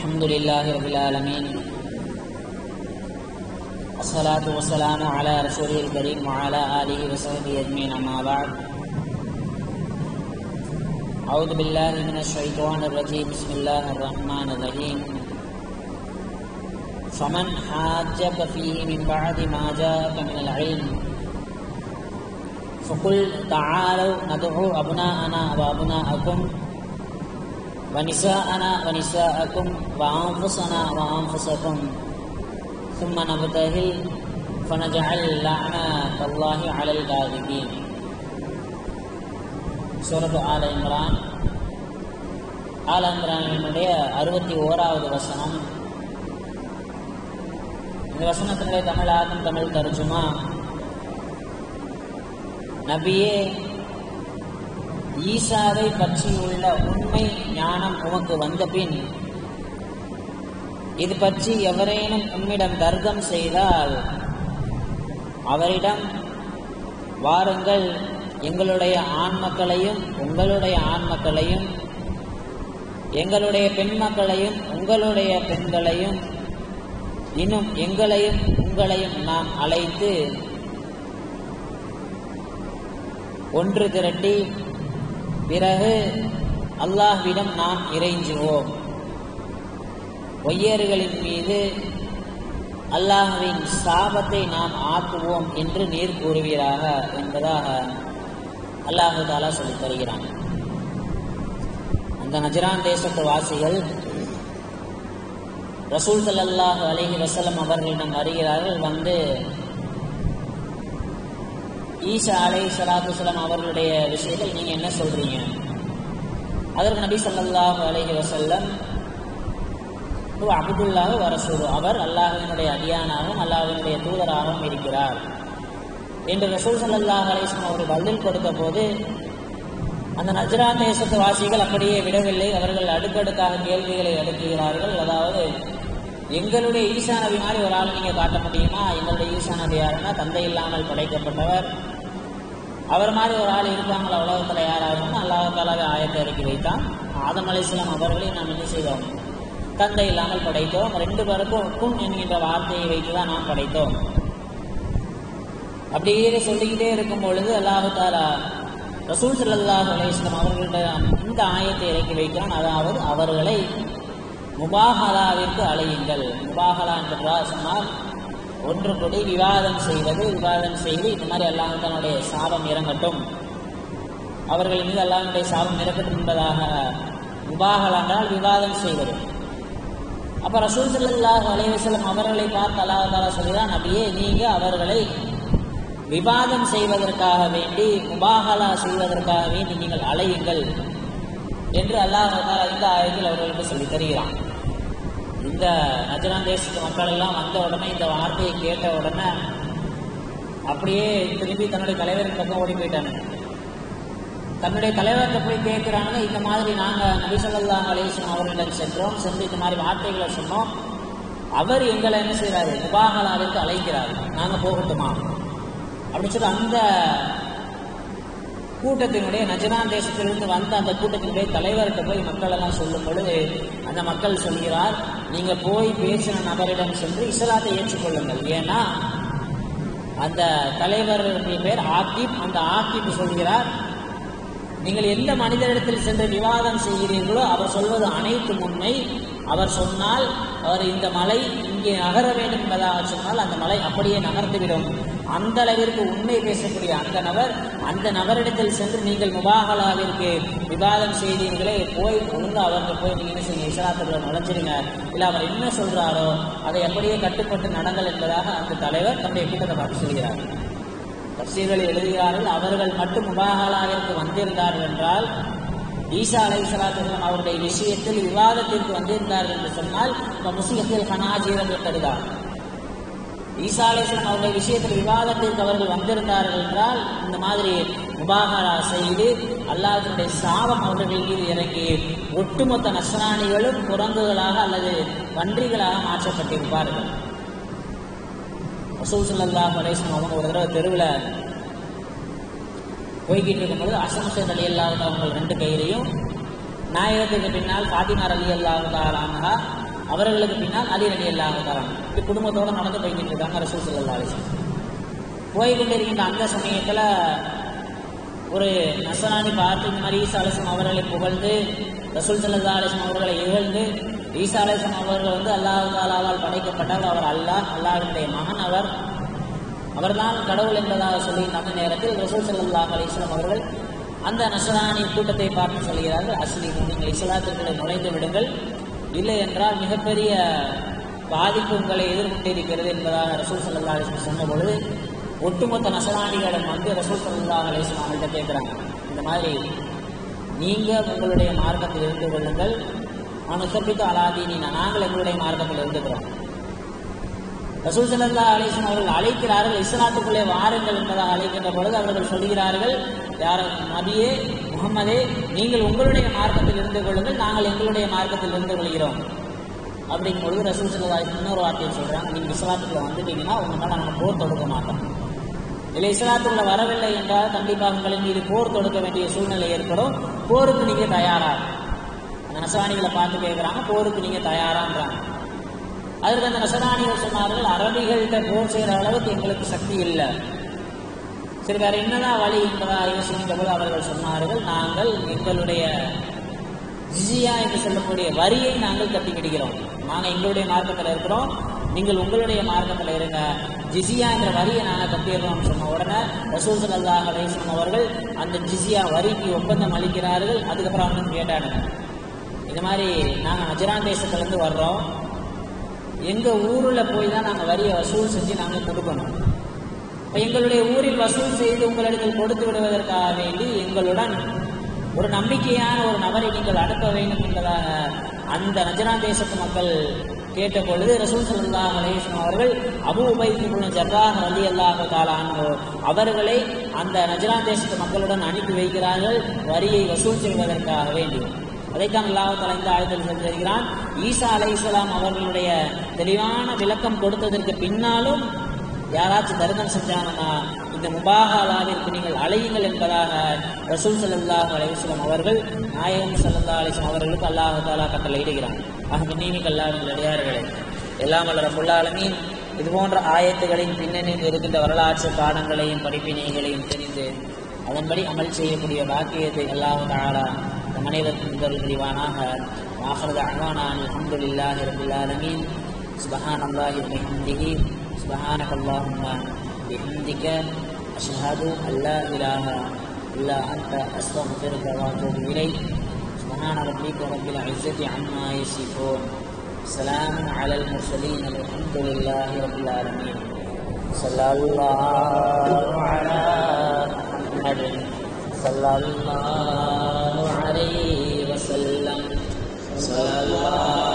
الحمد لله رب العالمين. الصلاة والسلام على رسوله الكريم وعلى آله وصحبه أجمعين أما بعد. أعوذ بالله من الشيطان الرجيم. بسم الله الرحمن الرحيم. فمن حاجك فيه من بعد ما جاءك من العلم فقل تعالوا ندعو أبناءنا وأبناءكم ونساءنا ونساءكم وأنفسنا وأنفسكم ثم نبتهل فنجعل لعنة الله على الكاذبين சூரத் ஆல இம்ரான் ஆல இம்ரானினுடைய அறுபத்தி ஓராவது வசனம் இந்த வசனத்தினுடைய தமிழாக்கம் தமிழ் தர்ஜுமா நபியே ஈசாவை பற்றியுள்ள உண்மை ஞானம் உமக்கு வந்த பின் இது பற்றி எவரேனும் உம்மிடம் தர்க்கம் செய்தால் அவரிடம் வாருங்கள் எங்களுடைய ஆண் மக்களையும் உங்களுடைய ஆண் மக்களையும் எங்களுடைய பெண் மக்களையும் உங்களுடைய பெண்களையும் இன்னும் எங்களையும் உங்களையும் நாம் அழைத்து ஒன்று திரட்டி பிறகு அல்லாஹ்விடம் நாம் இறைஞ்சுவோம். பொய்யர்களின் மீது அல்லாஹுவின் சாபத்தை நாம் ஆக்குவோம் என்று நீர் கூறுவீராக என்பதாக அல்லாஹு தாலா சொல்லித் தருகிறான். அந்த நஜரான் தேசத்து வாசிகள் ரசூல் சல்லாஹ் அலஹி வசலம் அவர்களிடம் வருகிறார்கள் வந்து ஈசா அலை சலாத்து சலாம் அவர்களுடைய விஷயத்தில் நீங்க என்ன சொல்றீங்க? அதற்கு நபி சல்லாஹ் அலஹி வசல்லம் வர வரசூரு அவர் அல்லாஹினுடைய அடியானாகவும் அல்லாஹினுடைய தூதராகவும் இருக்கிறார். என்று ரசூல் சல்லாஹ் அலிஸ்லாம் அவர்கள் பதில் கொடுத்த போது அந்த நஜரான் தேசத்து வாசிகள் அப்படியே விடவில்லை. அவர்கள் அடுக்கடுக்காக கேள்விகளை எழுப்புகிறார்கள். அதாவது எங்களுடைய ஈசானவி மாதிரி ஒரு ஆள் நீங்க காட்ட முடியுமா? எங்களுடைய ஈசானவி யாருன்னா தந்தை இல்லாமல் படைக்கப்பட்டவர். அவர் மாதிரி ஒரு ஆள் இருக்காங்களா? உலகத்தில் யாராவது அல்லாஹாலாவே ஆயத்தை இறக்கி வைத்தான். ஆதம் அலிஸ்லாம் அவர்களையும் நாம் என்ன செய்தோம்? தந்தை இல்லாமல் படைத்தோம். ரெண்டு பேருக்கும் கும் என்கின்ற வார்த்தையை வைத்துதான் நாம் படைத்தோம். அப்படியே சொல்லிக்கிட்டே இருக்கும் பொழுது அல்லாஹு தாலா ரசூல் சல்லாஹ் அலிஸ்லாம் அவர்கள்ட்ட இந்த ஆயத்தை இறக்கி வைக்கிறான். அதாவது அவர்களை முபாகலாவிற்கு அழையுங்கள். முபாகலா என்றால் சொன்னால் ஒன்று கூடி விவாதம் செய்வது விவாதம் செய்து இந்த மாதிரி அல்லாஹனுடைய சாபம் இறங்கட்டும். அவர்கள் மீது அல்லாவுடைய சாபம் இறக்கட்டும் என்பதாக முபாகலா விவாதம் செய்வது. அப்ப ரசூல் சல்லாஹ் அலைவசலம் அவர்களை பார்த்து அல்லாஹாலா சொல்லிதான் அப்படியே நீங்க அவர்களை விவாதம் செய்வதற்காக வேண்டி முபாகலா செய்வதற்காக வேண்டி நீங்கள் அலையுங்கள் என்று அல்லாஹாலா இந்த ஆயத்தில் அவர்களுக்கு சொல்லி தருகிறான். இந்த நஜரான் தேசத்து மக்கள் எல்லாம் வந்த உடனே இந்த வார்த்தையை கேட்ட உடனே அப்படியே திரும்பி தன்னுடைய தலைவரின் பக்கம் ஓடி போயிட்டாங்க தன்னுடைய தலைவர்கிட்ட போய் கேட்கிறாங்க இந்த மாதிரி நாங்கள் நபிசல்லா அலேசன் அவர்களிடம் சென்றோம் சென்று இந்த மாதிரி வார்த்தைகளை சொன்னோம். அவர் எங்களை என்ன செய்கிறாரு முபாகலாவிற்கு அழைக்கிறார். நாங்கள் போகட்டுமா? அப்படின்னு சொல்லி அந்த கூட்டத்தினுடைய நஜனான் தேசத்திலிருந்து வந்த அந்த கூட்டத்தினுடைய தலைவர்கிட்ட போய் மக்கள் எல்லாம் சொல்லும் பொழுது அந்த மக்கள் சொல்கிறார் நீங்க போய் பேசின நபரிடம் சென்று இஸ்லாத்தை ஏற்றுக்கொள்ளுங்கள். ஏன்னா அந்த தலைவருடைய பேர் ஆக்கிப் அந்த ஆக்கிப் சொல்கிறார் நீங்கள் எந்த மனிதரிடத்தில் சென்று விவாதம் செய்கிறீர்களோ அவர் சொல்வது அனைத்து உண்மை. அவர் சொன்னால் அவர் இந்த மலை இங்கே நகர வேண்டும் என்பதாக சொன்னால் அந்த மலை அப்படியே நகர்ந்துவிடும். அந்த அளவிற்கு உண்மை பேசக்கூடிய அந்த நபர் அந்த நபரிடத்தில் சென்று நீங்கள் முபாகலாவிற்கு விவாதம் செய்தீர்களே போய் ஒழுங்கு அவர்கிட்ட போய் நீங்க என்ன செய்யுங்க இஸ்லாத்துக்குள்ள நுழைஞ்சிருங்க. இல்லை அவர் என்ன சொல்றாரோ அதை அப்படியே கட்டுப்பட்டு நடங்கள் என்பதாக அந்த தலைவர் தன்னுடைய கூட்டத்தை பார்த்து சொல்கிறார். தப்சீர்களை எழுதுகிறார்கள். அவர்கள் மட்டும் முபாகலாவிற்கு வந்திருந்தார்கள் என்றால் ஈசா அலை சலாத்துலாம் அவருடைய விஷயத்தில் விவாதத்திற்கு வந்திருந்தார்கள் என்று சொன்னால் இந்த முஸ்லித்தில் ஹனாஜீரம் கருதார் ஈசாலேஸ்வரன் அவர்கள் விஷயத்தில் விவாதத்திற்கு அவர்கள் வந்திருந்தார்கள் என்றால் இந்த மாதிரி முபாகரா செய்து அல்லாஹனுடைய சாபம் அவர்கள் மீது இறங்கி ஒட்டுமொத்த நஸ்ராணிகளும் குரங்குகளாக அல்லது பன்றிகளாக மாற்றப்பட்டிருப்பார்கள். ரசூல் சல்லாஹ் அவங்க ஒரு தடவை தெருவில் போய்கிட்டு இருக்கும்போது அசமசன் அலி அல்லாஹ் அவங்க ரெண்டு கையிலையும் நாயகத்துக்கு பின்னால் ஃபாத்திமார் அலி அல்லாஹ் அவர்களுக்கு பின்னால் அலி அலி அல்லாஹ் தரான் இப்படி குடும்பத்தோடு நடந்து போய்கிட்டு இருக்காங்க ரசூல் சல்லா அலிஸ்லாம் போய்கிட்டு இருக்கின்ற அந்த சமயத்தில் ஒரு நசராணி பார்த்து இந்த மாதிரி ஈசா அலிஸ்லாம் அவர்களை புகழ்ந்து ரசூல் சல்லா அலிஸ்லாம் அவர்களை இகழ்ந்து ஈசா அலிஸ்லாம் அவர்கள் வந்து அல்லாஹ் தாலாவால் படைக்கப்பட்டால் அவர் அல்லாஹ் அல்லாஹினுடைய மகன் அவர். அவர்தான் கடவுள் என்பதாக சொல்லி அந்த நேரத்தில் ரசூல் சல்லாஹ் அலிஸ்லாம் அவர்கள் அந்த நசராணி கூட்டத்தை பார்த்து சொல்கிறார்கள் அஸ்லி நீங்கள் இஸ்லாத்துக்குள்ளே நுழைந்து விடுங்கள். இல்லை என்றால் மிகப்பெரிய பாதிப்பு உங்களை எதிர்கொண்டிருக்கிறது என்பதாக ரசூல் சல்லா அலிஸ்லாம் சொன்ன பொழுது ஒட்டுமொத்த நசராணிகளிடம் வந்து ரசூல் சல்லா அலிஸ்லாம் அவங்கள்ட்ட கேட்குறாங்க. இந்த மாதிரி நீங்கள் உங்களுடைய மார்க்கத்தில் இருந்து கொள்ளுங்கள். அனுசப்பித்து நீ நாங்கள் எங்களுடைய மார்க்கத்தில் இருந்துக்கிறோம். ரசூல் சல்லா அலிஸ்லாம் அவர்கள் அழைக்கிறார்கள் இஸ்லாத்துக்குள்ளே வாருங்கள் என்பதாக அழைக்கின்ற பொழுது அவர்கள் சொல்கிறார்கள் யார் நபியே முகமதே நீங்கள் உங்களுடைய மார்க்கத்தில் இருந்து கொள்ளுங்கள் நாங்கள் எங்களுடைய மார்க்கத்தில் இருந்து கொள்கிறோம். அப்படிங்கும் பொழுது ரசூல் சல்லா இன்னொரு வார்த்தையை சொல்கிறாங்க நீங்கள் இஸ்லாத்துக்குள்ள வந்துட்டீங்கன்னா உங்களால் நாங்கள் போர் தொடுக்க மாட்டோம். இதில் இஸ்லாத்துக்குள்ள வரவில்லை என்றால் கண்டிப்பாக உங்களின் மீது போர் தொடுக்க வேண்டிய சூழ்நிலை ஏற்படும். போருக்கு நீங்க தயாரா? அந்த நசராணிகளை பார்த்து கேட்குறாங்க போருக்கு நீங்க தயாரான்றாங்க. அதற்கு அந்த நசராணிகள் சொன்னார்கள் அரபிகள்கிட்ட போர் செய்கிற அளவுக்கு எங்களுக்கு சக்தி இல்லை. சரி வேற என்னதான் வழி என்பதாக யோசிக்கின்ற போது அவர்கள் சொன்னார்கள் நாங்கள் எங்களுடைய ஜிசியா என்று சொல்லக்கூடிய வரியை நாங்கள் கட்டி கிடைக்கிறோம் நாங்கள் எங்களுடைய மார்க்கத்தில் இருக்கிறோம். நீங்கள் உங்களுடைய மார்க்கத்தில் இருங்க. ஜிசியா என்ற வரியை நாங்கள் கட்டிடுறோம் சொன்ன உடனே ரசூல் அல்லாஹ் அலையம் அவர்கள் அந்த ஜிசியா வரிக்கு ஒப்பந்தம் அளிக்கிறார்கள். அதுக்கப்புறம் அவங்க கேட்டானுங்க இந்த மாதிரி நாங்கள் நஜரான் தேசத்துலேருந்து வர்றோம். எங்கள் ஊரில் போய் தான் நாங்கள் வரியை வசூல் செஞ்சு நாங்கள் கொடுக்கணும். எங்களுடைய ஊரில் வசூல் செய்து உங்களிடத்தில் கொடுத்து விடுவதற்காக வேண்டி எங்களுடன் ஒரு நம்பிக்கையான ஒரு நபரை நீங்கள் அனுப்ப வேண்டும் என்பதாக அந்த நஜரா தேசத்து மக்கள் கேட்ட பொழுது ரசூல் சல்லாஹ் அலேஸ்லாம் அவர்கள் அபு உபைக்கு ஜர்ராஹ் அலி அல்லாஹு தாலானோ அவர்களை அந்த நஜரா தேசத்து மக்களுடன் அனுப்பி வைக்கிறார்கள் வரியை வசூல் செய்வதற்காக வேண்டி. அதைத்தான் அல்லாஹ் தலா இந்த ஆயத்தில் சென்றிருக்கிறான் ஈசா அலை இஸ்லாம் அவர்களுடைய தெளிவான விளக்கம் கொடுத்ததற்கு பின்னாலும் யாராச்சும் தர்மம் செஞ்சாங்கன்னா இந்த முபாகாலாவிற்கு நீங்கள் அழையுங்கள் என்பதாக ரசூல் சல்லாஹ் அலைவசலம் அவர்கள் நாயகம் சல்லா அலிஸ்லாம் அவர்களுக்கு அல்லாஹு தாலா கட்டளை இடுகிறான். ஆக நீமிக்கு அல்லாவின் அடியார்களே எல்லாம் வல்ல ரபுல்லாலமீன் இது போன்ற ஆயத்துகளின் பின்னணியில் இருக்கின்ற வரலாற்று பாடங்களையும் படிப்பினைகளையும் தெரிந்து அதன்படி அமல் செய்யக்கூடிய பாக்கியத்தை அல்லாஹு தாலா நம் அனைவருக்கும் முதல் புரிவானாக. ஆஹரது அஹ்வானான் அஹமதுல்லாஹி ரபில் சுபஹான் அல்லாஹி سبحانك اللهم بحمدك أشهد أن لا إله إلا أنت أستغفرك وأتوب إليك. سبحان ربك رب العزة عما يصفون. سلام على المرسلين الحمد لله رب العالمين. صلى الله على محمد صلى الله عليه وسلم. صلى الله